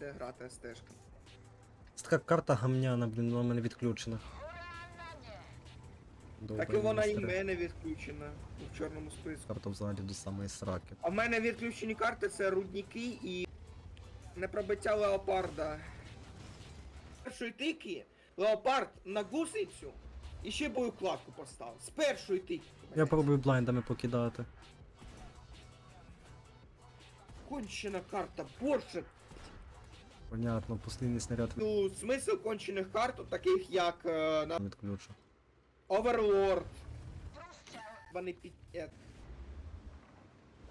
де грати СТшка. Це така карта гамняна, блін, вона в мене відключена. Добре, Так і вона і в мене відключена в чорному списку. Карта взагалі до самої сраки. А в мене відключені карти це рудники і непробиття леопарда. Першої тики леопард на гусеницю і ще боєкладку поставив. З першої тики. Я пробую блайндами покидати. Кончена карта, боже. Понятно, послідний снаряд Ну, смисл кончених карт, от таких як е, на відключу. Overlord. Вони під... е,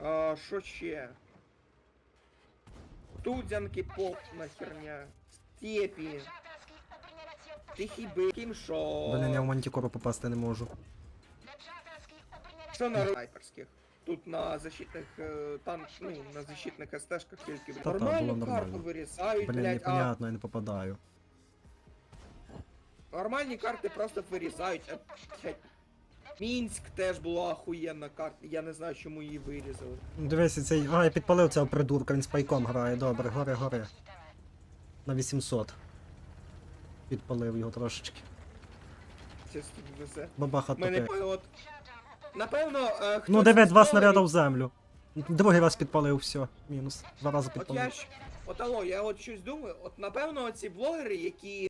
А, що ще? Тудзянки повна херня. Степі. Тихий би. Кімшо. Блін, я в мантікору попасти не можу. Що на снайперських? Тут на защитних е, танк, ну, на защитних СТшках тільки. Та-та, Нормальну було карту нормально. вирізають, Блін, блядь, а непонятно, я не попадаю. нормальні карти просто вирізають. а, блядь, Мінськ теж була охуєнна карта, я не знаю, чому її вирізали. Ну, Дивись, цей. А, я підпалив цього придурка, він спайком грає. Добре, горе, горе. На 800. Підпалив його трошечки. Це везе. Бабаха Мене от. Напевно, е, хтось Ну диви, два снаряда в землю. Другий раз підпалив, все, мінус. Два рази От я підпалив. ж. От алло, я от щось думаю, от напевно ці блогери, які